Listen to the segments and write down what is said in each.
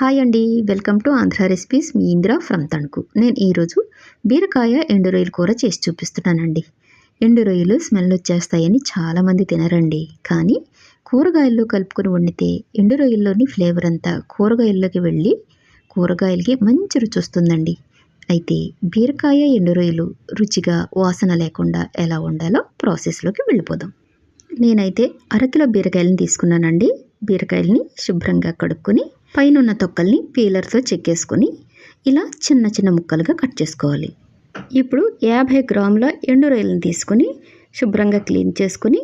Hi అండి welcome to Andhra recipes. మీ Indra from Tanuku. నేను ఈరోజు బీరకాయ ఎండు రొయ్యలు కూర చేసి చూపిస్తున్నానండి. ఎండు రొయ్యలు స్మెల్ వచ్చేస్తాయని చాలామంది తినరండి. కానీ కూరగాయల్లో కలుపుకొని వండితే ఎండు రొయ్యల్లోని ఫ్లేవర్ అంతా కూరగాయల్లోకి వెళ్ళి కూరగాయలకి మంచి రుచి వస్తుందండి. అయితే బీరకాయ ఎండు రొయ్యలు రుచిగా వాసన లేకుండా ఎలా వండాలో ప్రాసెస్లోకి వెళ్ళిపోదాం. నేనైతే అరకిలో బీరకాయలను తీసుకున్నానండి. బీరకాయలని శుభ్రంగా కడుక్కొని పైన ఉన్న తొక్కల్ని పీలర్తో చెక్కేసుకొని ఇలా చిన్న చిన్న ముక్కలుగా కట్ చేసుకోవాలి. ఇప్పుడు యాభై గ్రాముల ఎండు రొయ్యలను తీసుకొని శుభ్రంగా క్లీన్ చేసుకొని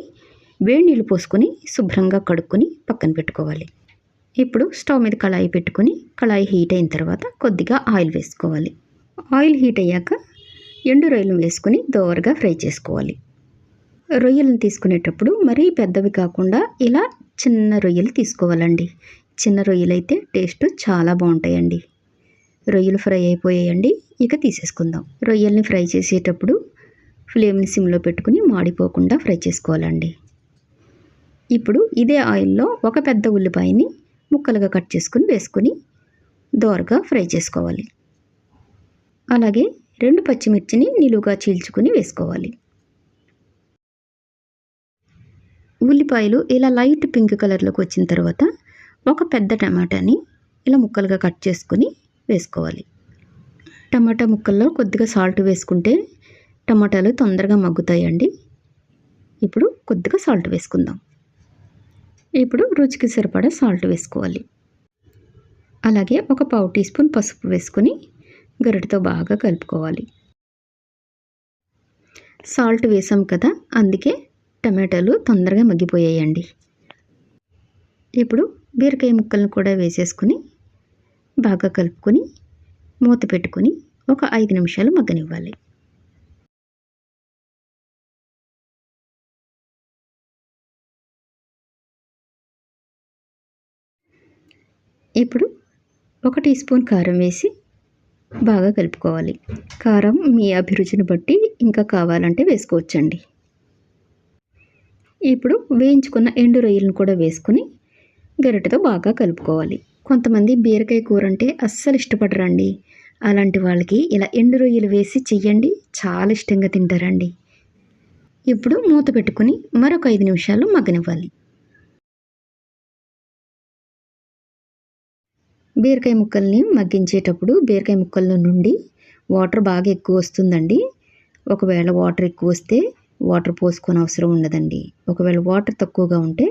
వేడి నీళ్ళు పోసుకొని శుభ్రంగా కడుక్కొని పక్కన పెట్టుకోవాలి. ఇప్పుడు స్టవ్ మీద కళాయి పెట్టుకొని కళాయి హీట్ అయిన తర్వాత కొద్దిగా ఆయిల్ వేసుకోవాలి. ఆయిల్ హీట్ అయ్యాక ఎండు రొయ్యలను వేసుకొని దోరగా ఫ్రై చేసుకోవాలి. రొయ్యలను తీసుకునేటప్పుడు మరీ పెద్దవి కాకుండా ఇలా చిన్న రొయ్యలు తీసుకోవాలండి. చిన్న రొయ్యలైతే టేస్ట్ చాలా బాగుంటాయండి. రొయ్యలు ఫ్రై అయిపోయాయండి. ఇక తీసేసుకుందాం. రొయ్యల్ని ఫ్రై చేసేటప్పుడు ఫ్లేమ్ని సిమ్లో పెట్టుకుని మాడిపోకుండా ఫ్రై చేసుకోవాలండి. ఇప్పుడు ఇదే ఆయిల్లో ఒక పెద్ద ఉల్లిపాయని ముక్కలుగా కట్ చేసుకుని వేసుకొని దోరగా ఫ్రై చేసుకోవాలి. అలాగే రెండు పచ్చిమిర్చిని నిలువుగా చీల్చుకుని వేసుకోవాలి. ఉల్లిపాయలు ఇలా లైట్ పింక్ కలర్లోకి వచ్చిన తర్వాత ఒక పెద్ద టమాటాని ఇలా ముక్కలుగా కట్ చేసుకొని వేసుకోవాలి. టమాటా ముక్కల్లో కొద్దిగా సాల్ట్ వేసుకుంటే టమాటాలు తొందరగా మగ్గుతాయండి. ఇప్పుడు కొద్దిగా సాల్ట్ వేసుకుందాం. ఇప్పుడు రుచికి సరిపడా సాల్ట్ వేసుకోవాలి. అలాగే ఒక పావు టీ స్పూన్ పసుపు వేసుకొని గరిటతో బాగా కలుపుకోవాలి. సాల్ట్ వేసాం కదా అందుకే టమాటాలు తొందరగా మగ్గిపోయాయండి. ఇప్పుడు బీరకాయ ముక్కలను కూడా వేసేసుకుని బాగా కలుపుకొని మూత పెట్టుకొని ఒక ఐదు నిమిషాలు మగ్గనివ్వాలి. ఇప్పుడు ఒక టీ స్పూన్ కారం వేసి బాగా కలుపుకోవాలి. కారం మీ అభిరుచిని బట్టి ఇంకా కావాలంటే వేసుకోవచ్చండి. ఇప్పుడు వేయించుకున్న ఎండు రొయ్యలను కూడా వేసుకుని గరిటెతో బాగా కలుపుకోవాలి. కొంతమంది బీరకాయ కూర అంటే అస్సలు ఇష్టపడరండి. అలాంటి వాళ్ళకి ఇలా ఎండు రొయ్యలు వేసి చెయ్యండి చాలా ఇష్టంగా తింటారండి. ఇప్పుడు మూత పెట్టుకుని మరొక ఐదు నిమిషాలు మగ్గనివ్వాలి. బీరకాయ ముక్కల్ని మగ్గించేటప్పుడు బీరకాయ ముక్కల్లో నుండి వాటర్ బాగా ఎక్కువ వస్తుందండి. ఒకవేళ వాటర్ ఎక్కువ వస్తే వాటర్ పోసుకొని అవసరం ఉండదండి. ఒకవేళ వాటర్ తక్కువగా ఉంటే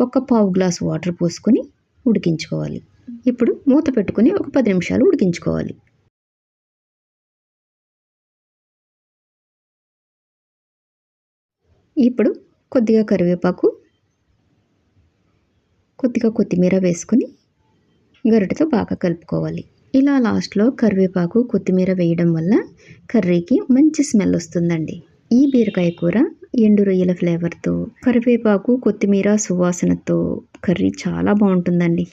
ఒక పావు గ్లాస్ వాటర్ పోసుకొని ఉడికించుకోవాలి. ఇప్పుడు మూత పెట్టుకొని ఒక పది నిమిషాలు ఉడికించుకోవాలి. ఇప్పుడు కొద్దిగా కరివేపాకు కొద్దిగా కొత్తిమీర వేసుకొని గరిటతో బాగా కలుపుకోవాలి. ఇలా లాస్ట్లో కరివేపాకు కొత్తిమీర వేయడం వల్ల కర్రీకి మంచి స్మెల్ వస్తుందండి. ఈ బీరకాయ కూర ఎండు రొయ్యల ఫ్లేవర్తో కరివేపాకు కొత్తిమీర సువాసనతో కర్రీ చాలా బాగుంటుందండి.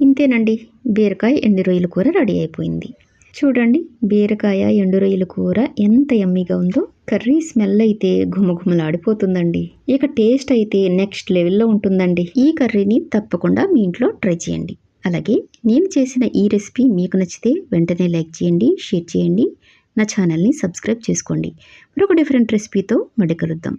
ఇంతేనండి బీరకాయ ఎండు రొయ్యల కూర రెడీ అయిపోయింది. చూడండి బీరకాయ ఎండు రొయ్యల కూర ఎంత ఎమ్మిగా ఉందో. కర్రీ స్మెల్ అయితే ఘుమఘుమలాడిపోతుందండి. ఇక టేస్ట్ అయితే నెక్స్ట్ లెవెల్లో ఉంటుందండి. ఈ కర్రీని తప్పకుండా మీ ఇంట్లో ట్రై చేయండి. అలాగే నేను చేసిన ఈ రెసిపీ మీకు నచ్చితే వెంటనే లైక్ చేయండి షేర్ చేయండి. నా ఛానల్ని సబ్స్క్రైబ్ చేసుకోండి. మరొక డిఫరెంట్ రెసిపీతో మళ్ళీ కలుద్దాం.